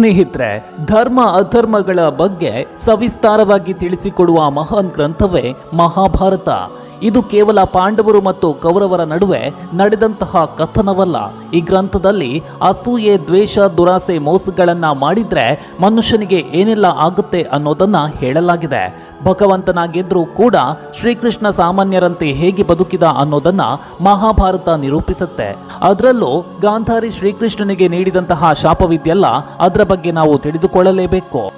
ಸ್ನೇಹಿತರೆ, ಧರ್ಮ ಅಧರ್ಮಗಳ ಬಗ್ಗೆ ಸವಿಸ್ತಾರವಾಗಿ ತಿಳಿಸಿಕೊಡುವ ಮಹಾನ್ ಗ್ರಂಥವೇ ಮಹಾಭಾರತ. ಇದು ಕೇವಲ ಪಾಂಡವರು ಮತ್ತು ಕೌರವರ ನಡುವೆ ನಡೆದಂತಹ ಕಥನವಲ್ಲ. ಈ ಗ್ರಂಥದಲ್ಲಿ ಅಸೂಯೆ, ದ್ವೇಷ, ದುರಾಸೆ, ಮೋಸಗಳನ್ನ ಮಾಡಿದ್ರೆ ಮನುಷ್ಯನಿಗೆ ಏನೆಲ್ಲ ಆಗುತ್ತೆ ಅನ್ನೋದನ್ನ ಹೇಳಲಾಗಿದೆ. ಭಗವಂತನಾಗಿದ್ರೂ ಕೂಡ ಶ್ರೀಕೃಷ್ಣ ಸಾಮಾನ್ಯರಂತೆ ಹೇಗೆ ಬದುಕಿದ ಅನ್ನೋದನ್ನ ಮಹಾಭಾರತ ನಿರೂಪಿಸುತ್ತೆ. ಅದರಲ್ಲೂ ಗಾಂಧಾರಿ ಶ್ರೀಕೃಷ್ಣನಿಗೆ ನೀಡಿದಂತಹ ಶಾಪವಿದ್ಯಲ್ಲ ಅದರ ಬಗ್ಗೆ ನಾವು ತಿಳಿದುಕೊಳ್ಳಲೇಬೇಕು.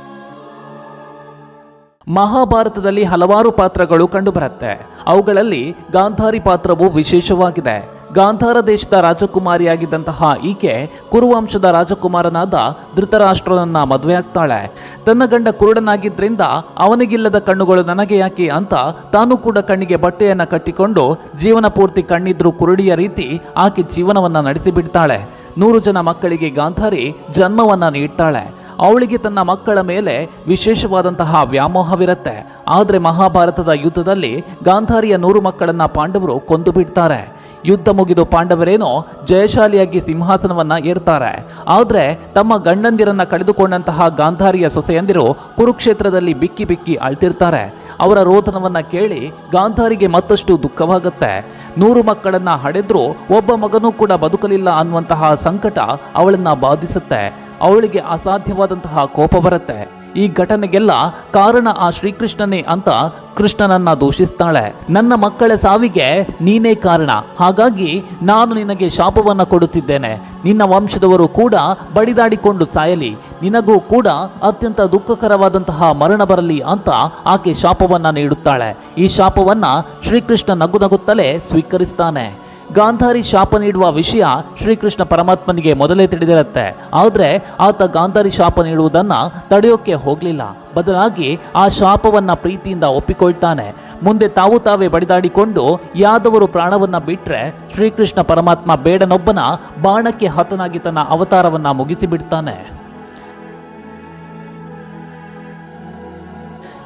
ಮಹಾಭಾರತದಲ್ಲಿ ಹಲವಾರು ಪಾತ್ರಗಳು ಕಂಡುಬರುತ್ತೆ. ಅವುಗಳಲ್ಲಿ ಗಾಂಧಾರಿ ಪಾತ್ರವು ವಿಶೇಷವಾಗಿದೆ. ಗಾಂಧಾರ ದೇಶದ ರಾಜಕುಮಾರಿಯಾಗಿದ್ದಂತಹ ಈಕೆ ಕುರುವಂಶದ ರಾಜಕುಮಾರನಾದ ಧೃತರಾಷ್ಟ್ರನನ್ನ ಮದುವೆಯಾಗ್ತಾಳೆ. ತನ್ನ ಗಂಡ ಕುರುಡನಾಗಿದ್ದರಿಂದ ಅವನಿಗಿಲ್ಲದ ಕಣ್ಣುಗಳು ನನಗೆ ಯಾಕೆ ಅಂತ ತಾನು ಕೂಡ ಕಣ್ಣಿಗೆ ಬಟ್ಟೆಯನ್ನು ಕಟ್ಟಿಕೊಂಡು ಜೀವನ ಪೂರ್ತಿ ಕಣ್ಣಿದ್ರು ಕುರುಡಿಯ ರೀತಿ ಆಕೆ ಜೀವನವನ್ನ ನಡೆಸಿಬಿಡ್ತಾಳೆ. ನೂರು ಜನ ಮಕ್ಕಳಿಗೆ ಗಾಂಧಾರಿ ಜನ್ಮವನ್ನ ನೀಡ್ತಾಳೆ. ಅವಳಿಗೆ ತನ್ನ ಮಕ್ಕಳ ಮೇಲೆ ವಿಶೇಷವಾದಂತಹ ವ್ಯಾಮೋಹವಿರುತ್ತೆ. ಆದರೆ ಮಹಾಭಾರತದ ಯುದ್ಧದಲ್ಲಿ ಗಾಂಧಾರಿಯ ನೂರು ಮಕ್ಕಳನ್ನ ಪಾಂಡವರು ಕೊಂದು ಬಿಡ್ತಾರೆ. ಯುದ್ಧ ಮುಗಿದು ಪಾಂಡವರೇನೋ ಜಯಶಾಲಿಯಾಗಿ ಸಿಂಹಾಸನವನ್ನ ಏರ್ತಾರೆ. ಆದ್ರೆ ತಮ್ಮ ಗಂಡಂದಿರನ್ನ ಕಳೆದುಕೊಂಡಂತಹ ಗಾಂಧಾರಿಯ ಸೊಸೆಯಂದಿರು ಕುರುಕ್ಷೇತ್ರದಲ್ಲಿ ಬಿಕ್ಕಿ ಬಿಕ್ಕಿ ಅಳ್ತಿರ್ತಾರೆ. ಅವರ ರೋಧನವನ್ನ ಕೇಳಿ ಗಾಂಧಾರಿಗೆ ಮತ್ತಷ್ಟು ದುಃಖವಾಗುತ್ತೆ. ನೂರು ಮಕ್ಕಳನ್ನ ಹಡೆದ್ರೂ ಒಬ್ಬ ಮಗನೂ ಕೂಡ ಬದುಕಲಿಲ್ಲ ಅನ್ನುವಂತಹ ಸಂಕಟ ಅವಳನ್ನ ಬಾಧಿಸುತ್ತೆ. ಅವಳಿಗೆ ಅಸಾಧ್ಯವಾದಂತಹ ಕೋಪ ಬರುತ್ತೆ. ಈ ಘಟನೆಗೆಲ್ಲ ಕಾರಣ ಆ ಶ್ರೀಕೃಷ್ಣನೇ ಅಂತ ಕೃಷ್ಣನನ್ನ ದೂಷಿಸ್ತಾಳೆ. ನನ್ನ ಮಕ್ಕಳ ಸಾವಿಗೆ ನೀನೇ ಕಾರಣ. ಹಾಗಾಗಿ ನಾನು ನಿನಗೆ ಶಾಪವನ್ನ ಕೊಡುತ್ತಿದ್ದೇನೆ. ನಿನ್ನ ವಂಶದವರು ಕೂಡ ಬಡಿದಾಡಿಕೊಂಡು ಸಾಯಲಿ. ನಿನಗೂ ಕೂಡ ಅತ್ಯಂತ ದುಃಖಕರವಾದಂತಹ ಮರಣ ಬರಲಿ ಅಂತ ಆಕೆ ಶಾಪವನ್ನ ನೀಡುತ್ತಾಳೆ. ಈ ಶಾಪವನ್ನ ಶ್ರೀಕೃಷ್ಣ ನಗು ನಗುತ್ತಲೇ ಸ್ವೀಕರಿಸ್ತಾನೆ. ಗಾಂಧಾರಿ ಶಾಪ ನೀಡುವ ವಿಷಯ ಶ್ರೀಕೃಷ್ಣ ಪರಮಾತ್ಮನಿಗೆ ಮೊದಲೇ ತಿಳಿದಿರುತ್ತೆ. ಆದರೆ ಆತ ಗಾಂಧಾರಿ ಶಾಪ ನೀಡುವುದನ್ನ ತಡೆಯೋಕ್ಕೆ ಹೋಗಲಿಲ್ಲ. ಬದಲಾಗಿ ಆ ಶಾಪವನ್ನ ಪ್ರೀತಿಯಿಂದ ಒಪ್ಪಿಕೊಳ್ತಾನೆ. ಮುಂದೆ ತಾವು ತಾವೇ ಬಡಿದಾಡಿಕೊಂಡು ಯಾದವರು ಪ್ರಾಣವನ್ನು ಬಿಟ್ಟರೆ ಶ್ರೀಕೃಷ್ಣ ಪರಮಾತ್ಮ ಬೇಡನೊಬ್ಬನ ಬಾಣಕ್ಕೆ ಹತನಾಗಿ ತನ್ನ ಅವತಾರವನ್ನ ಮುಗಿಸಿಬಿಡ್ತಾನೆ.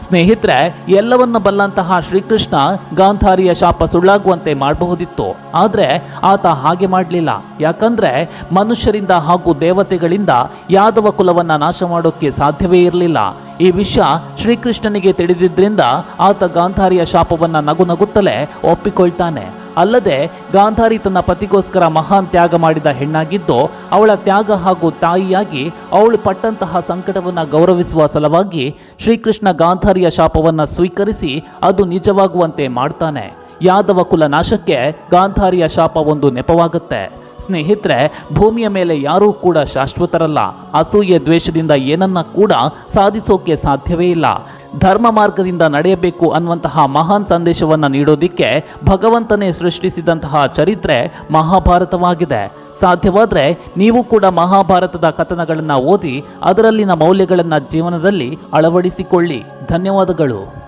ಸ್ನೇಹಿತರೆ, ಎಲ್ಲವನ್ನ ಬಲ್ಲಂತಹ ಶ್ರೀಕೃಷ್ಣ ಗಾಂಧಾರಿಯ ಶಾಪ ಸುಳ್ಳಾಗುವಂತೆ ಮಾಡಬಹುದಿತ್ತು. ಆದರೆ ಆತ ಹಾಗೆ ಮಾಡಲಿಲ್ಲ. ಯಾಕಂದ್ರೆ ಮನುಷ್ಯರಿಂದ ಹಾಗೂ ದೇವತೆಗಳಿಂದ ಯಾದವ ಕುಲವನ್ನ ನಾಶ ಮಾಡೋಕೆ ಸಾಧ್ಯವೇ ಇರಲಿಲ್ಲ. ಈ ವಿಷಯ ಶ್ರೀಕೃಷ್ಣನಿಗೆ ತಿಳಿದಿದ್ದರಿಂದ ಆತ ಗಾಂಧಾರಿಯ ಶಾಪವನ್ನ ನಗು ನಗುತ್ತಲೇ ಒಪ್ಪಿಕೊಳ್ತಾನೆ. ಅಲ್ಲದೆ ಗಾಂಧಾರಿ ತನ್ನ ಪತಿಗೋಸ್ಕರ ಮಹಾನ್ ತ್ಯಾಗ ಮಾಡಿದ ಹೆಣ್ಣಾಗಿದ್ದು, ಅವಳ ತ್ಯಾಗ ಹಾಗೂ ತಾಯಿಯಾಗಿ ಅವಳು ಪಟ್ಟಂತಹ ಸಂಕಟವನ್ನು ಗೌರವಿಸುವ ಸಲುವಾಗಿ ಶ್ರೀಕೃಷ್ಣ ಗಾಂಧಾರಿಯ ಶಾಪವನ್ನು ಸ್ವೀಕರಿಸಿ ಅದು ನಿಜವಾಗುವಂತೆ ಮಾಡ್ತಾನೆ. ಯಾದವ ಕುಲ ನಾಶಕ್ಕೆ ಗಾಂಧಾರಿಯ ಶಾಪ ಒಂದು ನೆಪವಾಗುತ್ತೆ. ಸ್ನೇಹಿತರೆ, ಭೂಮಿಯ ಮೇಲೆ ಯಾರೂ ಕೂಡ ಶಾಶ್ವತರಲ್ಲ. ಅಸೂಯೆ ದ್ವೇಷದಿಂದ ಏನನ್ನ ಕೂಡ ಸಾಧಿಸೋಕೆ ಸಾಧ್ಯವೇ ಇಲ್ಲ. ಧರ್ಮ ಮಾರ್ಗದಿಂದ ನಡೆಯಬೇಕು ಅನ್ನುವಂತಹ ಮಹಾನ್ ಸಂದೇಶವನ್ನು ನೀಡೋದಿಕ್ಕೆ ಭಗವಂತನೇ ಸೃಷ್ಟಿಸಿದಂತಹ ಚರಿತ್ರೆ ಮಹಾಭಾರತವಾಗಿದೆ. ಸಾಧ್ಯವಾದರೆ ನೀವು ಕೂಡ ಮಹಾಭಾರತದ ಕಥನಗಳನ್ನು ಓದಿ ಅದರಲ್ಲಿನ ಮೌಲ್ಯಗಳನ್ನು ಜೀವನದಲ್ಲಿ ಅಳವಡಿಸಿಕೊಳ್ಳಿ. ಧನ್ಯವಾದಗಳು.